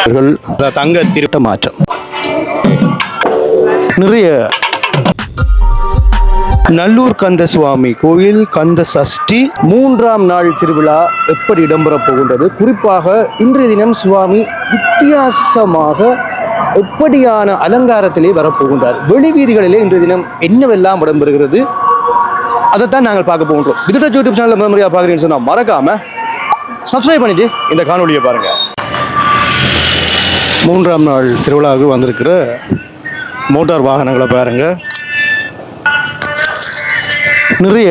அவர்கள் தங்க திருட்ட மாற்றம். நிறைய நல்லூர் கந்த சுவாமி கோயில் கந்த சஷ்டி மூன்றாம் நாள் திருவிழா எப்படி இடம்பெறப் போகின்றது? குறிப்பாக இன்றைய தினம் சுவாமி வித்தியாசமாக எப்படியான அலங்காரத்திலே வரப்போகின்றார் வெளி வீதிகளிலே இன்றைய தினம் என்னவெல்லாம் இடம்பெறுகிறது? அதைத்தான் நாங்கள் பார்க்க போகின்றோம். விதுட்ட யூடியூப் சேனலில் முதல் முறையாக பார்க்குறீங்கன்னு சொன்னால் மறக்காமல் சப்ஸ்கிரைப் பண்ணிட்டு இந்த காணொலியை பாருங்க. மூன்றாம் நாள் திருவிழாவுக்கு வந்திருக்கிற மோட்டார் வாகனங்களை பாருங்கள் நிறைய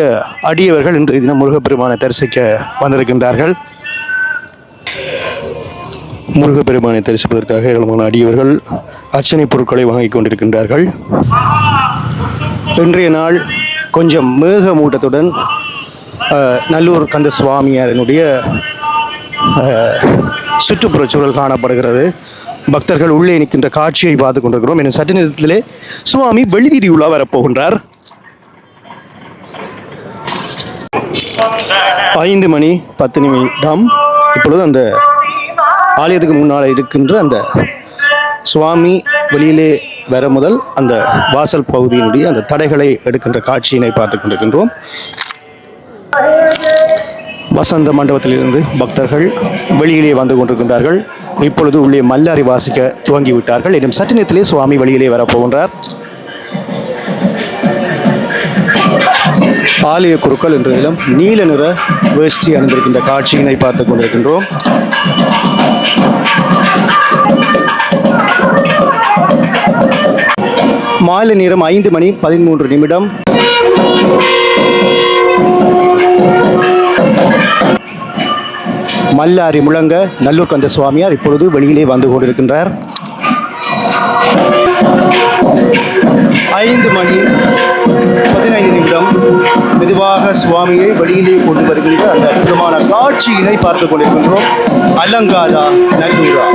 அடியவர்கள் இன்றைய தினம் முருகப்பெருமானை தரிசிக்க வந்திருக்கின்றார்கள். முருகப்பெருமானை தரிசிப்பதற்காக ஏராளமான அடியவர்கள் அர்ச்சனை பொருட்களை வாங்கிக் கொண்டிருக்கின்றார்கள். இன்றைய நாள் கொஞ்சம் மேகமூட்டத்துடன் நல்லூர் கந்த சுவாமியாரினுடைய சுற்றுப்புறச்சூழல் சூழல் காணப்படுகிறது. பக்தர்கள் உள்ளே நிற்கின்ற காட்சியை பார்த்து கொண்டிருக்கிறோம். என சற்று நேரத்திலே சுவாமி வெளிவீதி உலா வரப்போகின்றார். ஐந்து மணி பத்து நிமிடம். இப்பொழுது அந்த ஆலயத்துக்கு முன்னால் இருக்கின்ற அந்த சுவாமி வெளியிலே வர முதல் அந்த வாசல் பகுதியினுடைய அந்த தடைகளை எடுக்கின்ற காட்சியினை பார்த்து கொண்டிருக்கின்றோம். வசந்த மண்டபத்திலிருந்து பக்தர்கள் வெளியிலே வந்து கொண்டிருக்கின்றார்கள். இப்பொழுது உள்ளே மல்லாரி வாசிக்க துவங்கி விட்டார்கள் இன்னும் சற்று நேரத்திலே சுவாமி வழியிலே வரப்போகின்றார். ஆலய குருக்கள் என்றதிலும் நீல நிற வேஷ்டி அணிந்திருக்கின்ற காட்சியினை பார்த்து கொண்டிருக்கின்றோம். மாலை நேரம் ஐந்து மணி பதிமூன்று நிமிடம். மல்லாரி முழங்க நல்லூர் கந்த சுவாமியார் இப்பொழுது வெளியிலே வந்து கொண்டிருக்கின்றார். ஐந்து மணி பதினைந்து நிமிடம் மெதுவாக சுவாமியை வெளியிலே கொண்டு வருகின்ற அந்த அற்புதமான காட்சியினை பார்த்து கொண்டிருக்கின்றோம். அலங்காரா நல்லூரா.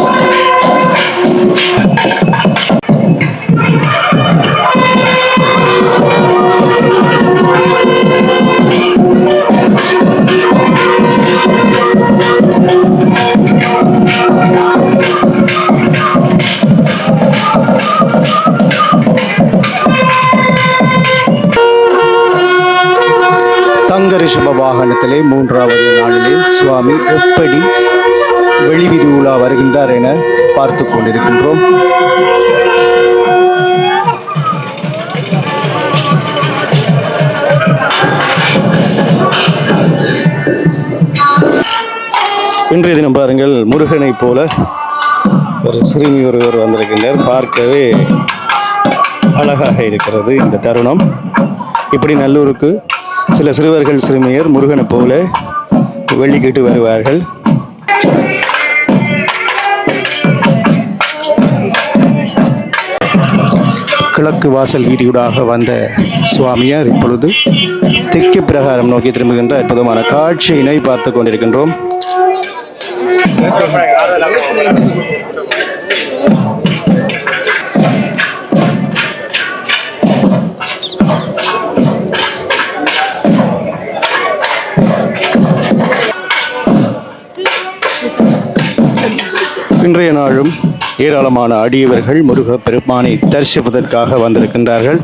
வாகனத்திலே மூன்றாவது நாளிலே சுவாமி எப்படி வெளிவிதி உலா வருகின்றார் என பார்த்து கொண்டிருக்கின்றோம். இன்றைய தினம் பாருங்கள் முருகனை போல ஒரு சிறுமி ஒருவர் வந்திருக்கின்றார். பார்க்கவே அழகாக இருக்கிறது இந்த தருணம். இப்படி நல்லூருக்கு சில சிறுவர்கள் சிறுமியர் முருகனை போல வெள்ளிக்கிட்டு வருவார்கள். கிழக்கு வாசல் வீதியூடாக வந்த சுவாமியார் இப்பொழுது தெற்கு பிரகாரம் நோக்கி திரும்புகின்ற அற்புதமான காட்சியினை பார்த்து கொண்டிருக்கின்றோம். இன்றைய நாளும் ஏராளமான அடியவர்கள் முருக பெருமானை தரிசிப்பதற்காக வந்திருக்கின்றார்கள்.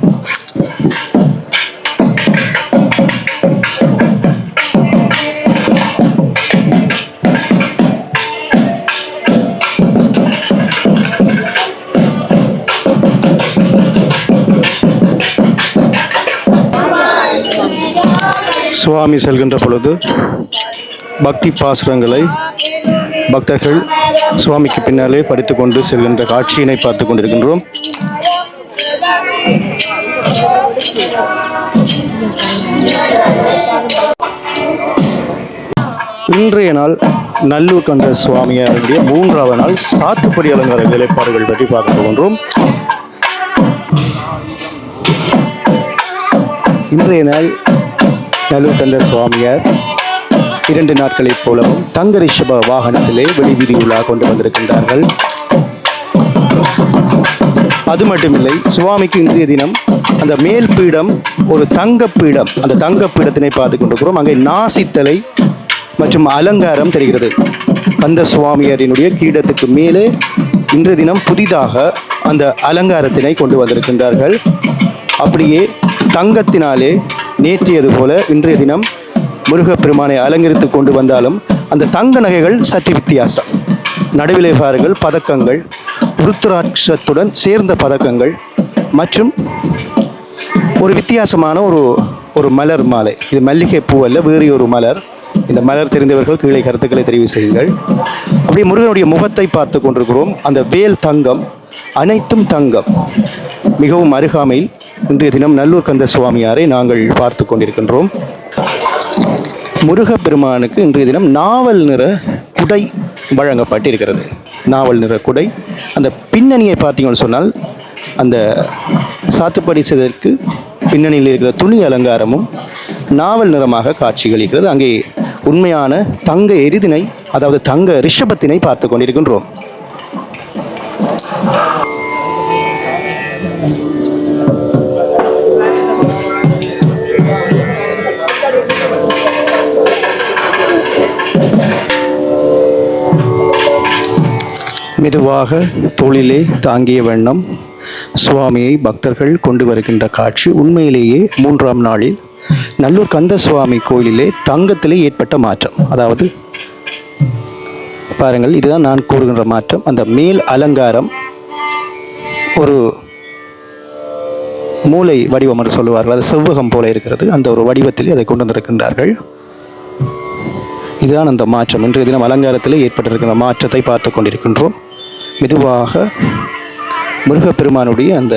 சுவாமி செல்கின்ற பொழுது பக்தி பாசுரங்களை பக்தர்கள் சுவாமிக்கு பின்னாலே படித்துக்கொண்டு செல்கின்ற காட்சியினை பார்த்து கொண்டிருக்கின்றோம். இன்றைய நாள் நல்லூர் கண்ட சுவாமியாருடைய மூன்றாவது நாள் சாத்துப்படி அலங்கார வேலைப்பாடுகள் பற்றி பார்க்க போகின்றோம். இன்றைய நாள் நல்லூர் கண்ட சுவாமியார் இரண்டு நாட்களைப் போலவும் தங்க ரிஷப வாகனத்திலே வெளிவீதி உலா கொண்டு வந்திருக்கின்றார்கள். அது மட்டுமில்லை சுவாமிக்கு இன்றைய தினம் அந்த மேல் பீடம் ஒரு தங்க பீடம் அந்த தங்க பீடத்தினை பார்த்து கொண்டிருக்கிறோம். அங்கே நாசித்தலை மற்றும் அலங்காரம் தெரிகிறது. கந்த சுவாமியாரினுடைய கீடத்துக்கு மேலே இன்றைய தினம் புதிதாக அந்த அலங்காரத்தினை கொண்டு வந்திருக்கின்றார்கள். அப்படியே தங்கத்தினாலே நேற்றியது போல இன்றைய தினம் முருகப்பெருமானை அலங்கரித்து கொண்டு வந்தாலும் அந்த தங்க நகைகள் சற்று வித்தியாசம். நடுவிலை பாருங்கள் பதக்கங்கள் ருத்ராட்சத்துடன் சேர்ந்த பதக்கங்கள் மற்றும் ஒரு வித்தியாசமான ஒரு ஒரு மலர் மாலை. இது மல்லிகை பூ அல்ல வேறு ஒரு மலர். இந்த மலர் தெரிந்தவர்கள் கீழே கருத்துக்களை தெரிவு செய்யுங்கள். அப்படியே முருகனுடைய முகத்தை பார்த்து கொண்டிருக்கிறோம். அந்த வேல் தங்கம் அனைத்தும் தங்கம். மிகவும் அருகாமையில் இன்றைய தினம் நல்லூர் கந்த சுவாமியாரை நாங்கள் பார்த்து கொண்டிருக்கின்றோம். முருகப்பெருமானுக்கு இன்றைய தினம் நாவல் நிற குடை வழங்கப்பட்டிருக்கிறது. நாவல் நிற குடை. அந்த பின்னணியை பார்த்தீங்கன்னு சொன்னால் அந்த சாத்துப்படி செய்ததற்கு பின்னணியில் இருக்கிற துணி அலங்காரமும் நாவல் நிறமாக காட்சிகளிக்கிறது அங்கே உண்மையான தங்க எரிதினை அதாவது தங்க ரிஷபத்தினை பார்த்து கொண்டிருக்கின்றோம். மெதுவாக தோளிலே தாங்கிய வண்ணம் சுவாமியை பக்தர்கள் கொண்டு வருகின்ற காட்சி உண்மையிலேயே மூன்றாம் நாளில் நல்லூர் கந்த சுவாமி கோயிலிலே தங்கத்திலே ஏற்பட்ட மாற்றம். அதாவது பாருங்கள் இதுதான் நான் கூறுகின்ற மாற்றம். அந்த மேல் அலங்காரம் ஒரு மூளை வடிவம் என்று சொல்லுவார்கள். அது செவ்வகம் போல இருக்கிறது. அந்த ஒரு வடிவத்தில் அதை கொண்டு வந்திருக்கின்றார்கள். இதுதான் அந்த மாற்றம். இன்றைய தினம் அலங்காரத்தில் ஏற்பட்டிருக்கின்ற மாற்றத்தை பார்த்து கொண்டிருக்கின்றோம். மெதுவாக முருகப்பெருமானுடைய அந்த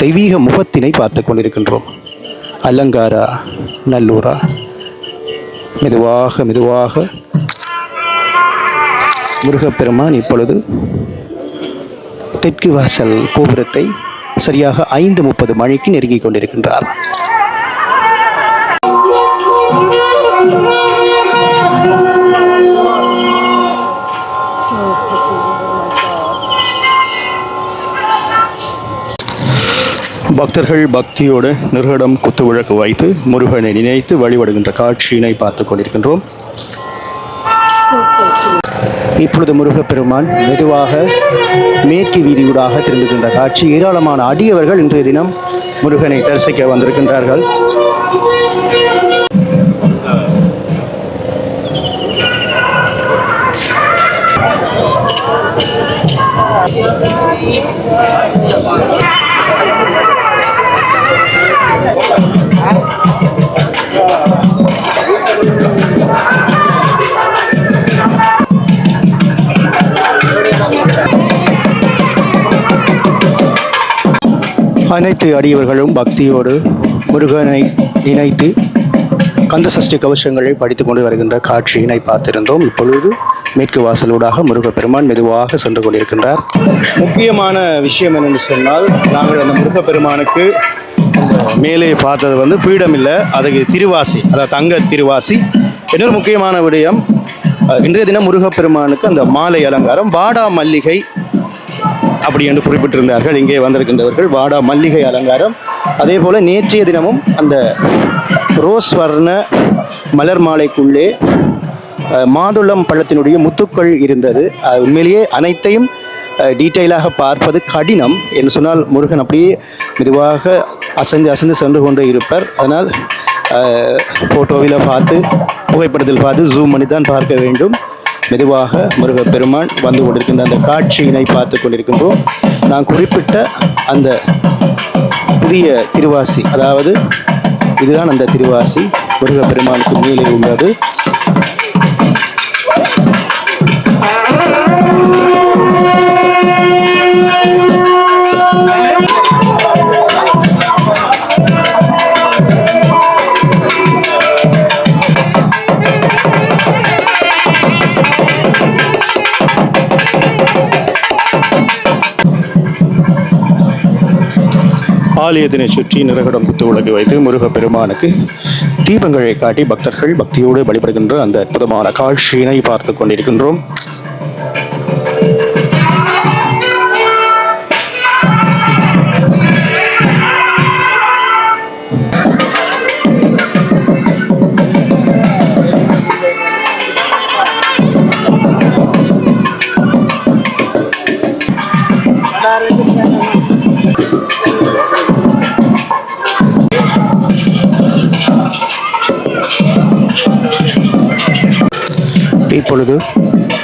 தெய்வீக முகத்தினை பார்த்து கொண்டிருக்கின்றோம். அலங்காரா நல்லூரா மெதுவாக மெதுவாக முருகப்பெருமான் இப்பொழுது தெற்கு வாசல் கோபுரத்தை சரியாக ஐந்து முப்பது மணிக்கு நெருங்கிக் கொண்டிருக்கின்றார். பக்தர்கள் பக்தியோடு நிர்கடம் குத்துவிளக்கு வைத்து முருகனை நினைத்து வழிபடுகின்ற காட்சியினை பார்த்து கொண்டிருக்கின்றோம். இப்பொழுது முருகப்பெருமான் மெதுவாக மேற்கு வீதியூடாக திரும்புகின்ற காட்சி ஏராளமான அடியவர்கள் இன்றைய தினம் முருகனை தரிசிக்க வந்திருக்கின்றார்கள். அனைத்து அடியவர்களும் பக்தியோடு முருகனை நினைத்து கந்த சஷ்டி கவசங்களை படித்துக் கொண்டு வருகின்ற காட்சியினை பார்த்திருந்தோம். இப்பொழுது மேற்கு வாசலூடாக முருகப்பெருமான் மெதுவாக சென்று கொண்டிருக்கின்றார். முக்கியமான விஷயம் என்னென்னு சொன்னால் நாங்கள் அந்த முருகப்பெருமானுக்கு மேலே பார்த்தது வந்து பீடம் இல்லை அதுக்கு திருவாசி அதாவது தங்க திருவாசி. இன்னொரு முக்கியமான விடயம் இன்றைய தினம் முருகப்பெருமானுக்கு அந்த மாலை அலங்காரம் வாடா மல்லிகை அப்படி என்று குறிப்பிட்டிருந்தார்கள். இங்கே வந்திருக்கின்றவர்கள் வாடா மல்லிகை அலங்காரம். அதே போல் நேற்றைய தினமும் அந்த ரோஸ் வர்ண மலர் மாலைக்குள்ளே மாதுளம் பழத்தினுடைய முத்துக்கள் இருந்தது. உண்மையிலேயே அனைத்தையும் டீட்டெயிலாக பார்ப்பது கடினம் என்று சொன்னால் முருகன் அப்படியே மெதுவாக அசைந்து அசைந்து சென்று கொண்டே இருப்பார். அதனால் ஃபோட்டோவில் பார்த்து புகைப்படத்தில் பார்த்து ஜூம் பண்ணி தான் பார்க்க வேண்டும். மெதுவாக முருகப்பெருமான் வந்து கொண்டிருக்கின்ற அந்த காட்சியினை பார்த்து கொண்டிருக்கின்றோம். நான் குறிப்பிட்ட அந்த புதிய திருவாசி அதாவது இதுதான் அந்த திருவாசி முருகப்பெருமானுக்கு மேலே உள்ளது. ஆலயத்தினை சுற்றி நிறகடம் குத்து விளக்கு வைத்து முருகப்பெருமானுக்கு தீபங்களை காட்டி பக்தர்கள் பக்தியோடு வழிபடுகின்ற அந்த அற்புதமான காட்சியினை பார்த்து கொண்டிருக்கின்றோம். இப்பொழுது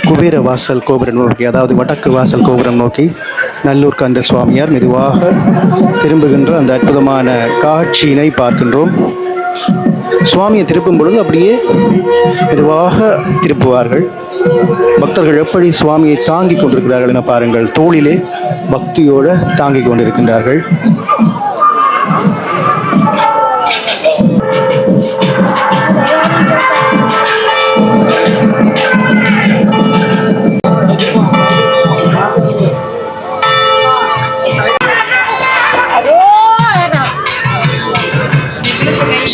குபேர வாசல் கோபுரம் நோக்கி அதாவது வடக்கு வாசல் கோபுரம் நோக்கி நல்லூர் கந்த சுவாமியார் மெதுவாக திரும்புகின்ற அந்த அற்புதமான காட்சியினை பார்க்கின்றோம். சுவாமியை திருப்பும் பொழுது அப்படியே மெதுவாக திருப்புவார்கள். பக்தர்கள் எப்படி சுவாமியை தாங்கிக் கொண்டிருக்கிறார்கள் என பாருங்கள். தோளிலே பக்தியோடு தாங்கிக் கொண்டிருக்கின்றார்கள்.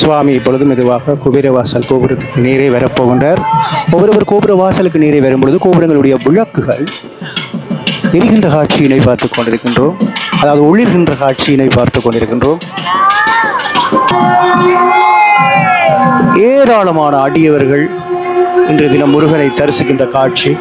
சுவாமி இப்பொழுது மெதுவாக குபேரவாசல் கோபுரத்துக்கு நீரை வரப்போகின்றார். ஒவ்வொருவர் கோபுர வாசலுக்கு நீரை வரும்பொழுது கோபுரங்களுடைய விளக்குகள் எரிகின்ற காட்சியினை பார்த்து கொண்டிருக்கின்றோம். அதாவது ஒளிர்கின்ற காட்சியினை பார்த்து கொண்டிருக்கின்றோம். ஏராளமான அடியவர்கள் இன்றைய தினம் முருகனை தரிசிக்கின்ற காட்சி.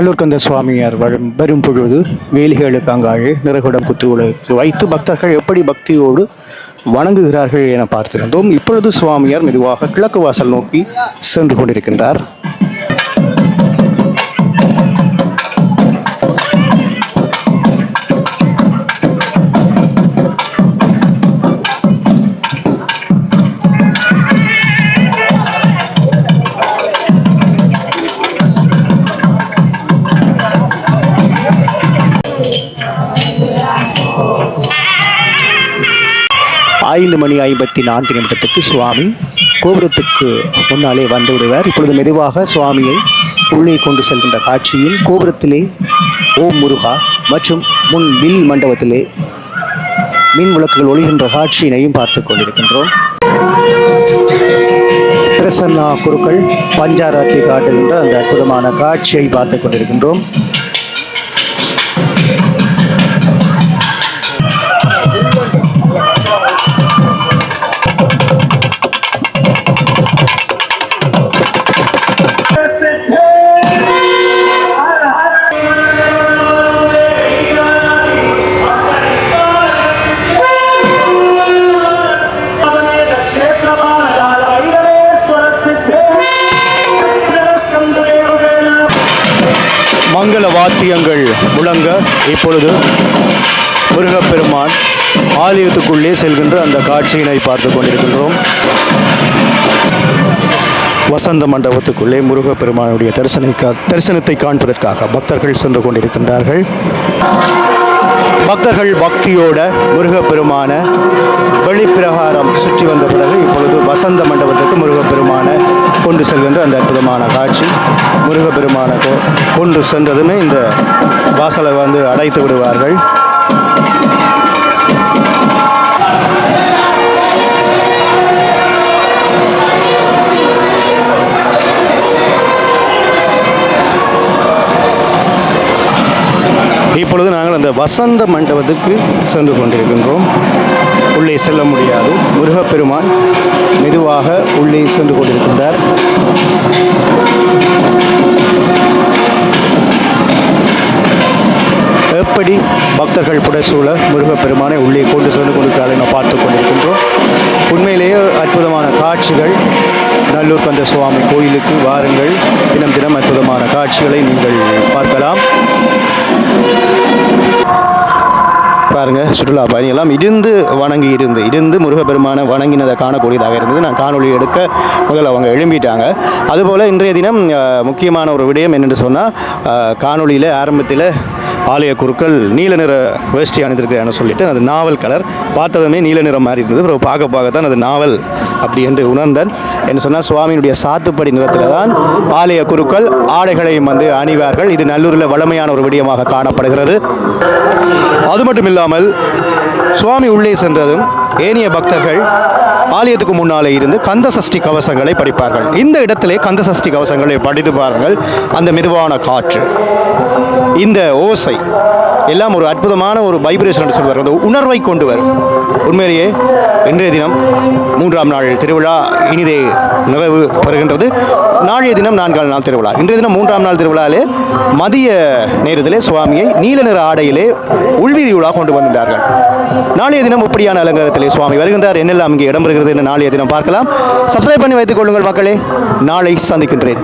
கல்லூர்கந்த சுவாமியார் வரும் வரும் பொழுது வேலிகளுக்கு அங்காழ் நிறகுடம் குத்துவிளக்கு வைத்து பக்தர்கள் எப்படி பக்தியோடு வணங்குகிறார்கள் என பார்த்திருந்தோம். இப்பொழுது சுவாமியார் மெதுவாக கிழக்கு வாசல் நோக்கி சென்று கொண்டிருக்கின்றார். ஐந்து மணி ஐம்பத்தி நான்கு நிமிடத்துக்கு சுவாமி கோபுரத்துக்கு முன்னாலே வந்து விடுவார். இப்பொழுது மெதுவாக சுவாமியை உள்ளே கொண்டு செல்கின்ற காட்சியில் கோபுரத்திலே ஓம் முருகா மற்றும் முன் வில் மண்டபத்திலே மின் விளக்குகள் ஒளிகின்ற காட்சியினையும் பார்த்து கொண்டிருக்கின்றோம். பிரசன்னா குருக்கள் பஞ்சாராத்தி காட்டுகின்ற அந்த அற்புதமான காட்சியை பார்த்து கொண்டிருக்கின்றோம். முழங்க இப்பொழுது முருகப்பெருமான் ஆலயத்துக்குள்ளே செல்கின்ற அந்த காட்சியினை பார்த்து கொண்டிருக்கின்றோம். வசந்த மண்டபத்துக்குள்ளே முருகப்பெருமானுடைய தரிசனை தரிசனத்தை காண்பதற்காக பக்தர்கள் சென்று கொண்டிருக்கின்றார்கள். பக்தர்கள் பக்தியோட முருகப்பெருமான வெளிப்பிரகாரம் சுற்றி வந்த பிறகு இப்பொழுது வசந்த மண்டபத்துக்கு முருகப்பெருமான கொண்டு செல்கின்ற அந்த அற்புதமான காட்சி. முருகப்பெருமான கொண்டு சென்றதுமே இந்த வாசலை வந்து அடைத்து விடுவார்கள். இப்பொழுது நாங்கள் அந்த வசந்த மண்டபத்துக்கு சென்று கொண்டிருக்கின்றோம். உள்ளே செல்ல முடியாது. முருகப்பெருமான் மெதுவாக உள்ளே சென்று கொண்டிருக்கின்றார். எப்படி பக்தர்கள் புடசூழ முருகப்பெருமானை உள்ளே கொண்டு சென்று கொண்டிருக்கிறார்கள் என பார்த்து கொண்டிருக்கின்றோம். உண்மையிலேயே அற்புதமான காட்சிகள். நல்லூர் கந்த சுவாமி கோயிலுக்கு வாருங்கள். தினம் தினம் அற்புதமான காட்சிகளை நீங்கள் பார்க்கலாம். பாருங்க சுற்றுலா பயணிகளாம் இருந்து வணங்கி இருந்து இருந்து முருகப்பெருமானை வணங்கினதை காணக்கூடியதாக இருந்தது. நான் காணொளி எடுக்க முதல்ல அவங்க எழும்பிட்டாங்க. அதுபோல் இன்றைய தினம் முக்கியமான ஒரு விடயம் என்னென்று சொன்னால் காணொலியில் ஆரம்பத்தில் ஆலய குருக்கள் நீல நிற வேஷ்டி அணிந்திருக்கிறான்னு சொல்லிட்டு அது நாவல் கலர். பார்த்ததுமே நீல நிறம் மாறி இருந்தது. அப்புறம் பார்க்க பார்க்க தான் அது நாவல் அப்படி என்று உணர்ந்தேன். என்ன சொன்னால் சுவாமியினுடைய சாத்துப்படி நிறத்தில் தான் ஆலய குருக்கள் ஆடைகளையும் வந்து அணிவார்கள். இது நல்லூரில் வளமையான ஒரு விடயமாக காணப்படுகிறது. அது மட்டும் இல்லாமல் சுவாமி உள்ளே சென்றதும் ஏனைய பக்தர்கள் ஆலயத்துக்கு முன்னாலே இருந்து கந்த சஷ்டி கவசங்களை படிப்பார்கள். இந்த இடத்திலே கந்த சஷ்டி கவசங்களை படித்து பாருங்கள். அந்த மெதுவான காற்று இந்த ஓசை எல்லாம் ஒரு அற்புதமான ஒரு வைப்ரேஷன் சொல்வார் அந்த உணர்வை கொண்டு வரும். உண்மையிலேயே இன்றைய தினம் மூன்றாம் நாள் திருவிழா இனிதே நிறைவு பெறுகின்றது. நாளைய தினம் நான்காம் நாள் திருவிழா. இன்றைய தினம் மூன்றாம் நாள் திருவிழாவிலே மதிய நேரத்திலே சுவாமியை நீல நிற ஆடையிலே உள்வீதி உலா கொண்டு வந்திருந்தார்கள். நாளைய தினம் இப்படியான அலங்காரத்திலே சுவாமி வருகின்றார். என்னெல்லாம் இங்கே இடம்பெறுகிறது என்று நாளைய தினம் பார்க்கலாம். சப்ஸ்கிரைப் பண்ணி வைத்துக் கொள்ளுங்கள் மக்களே. நாளை சந்திக்கின்றேன்.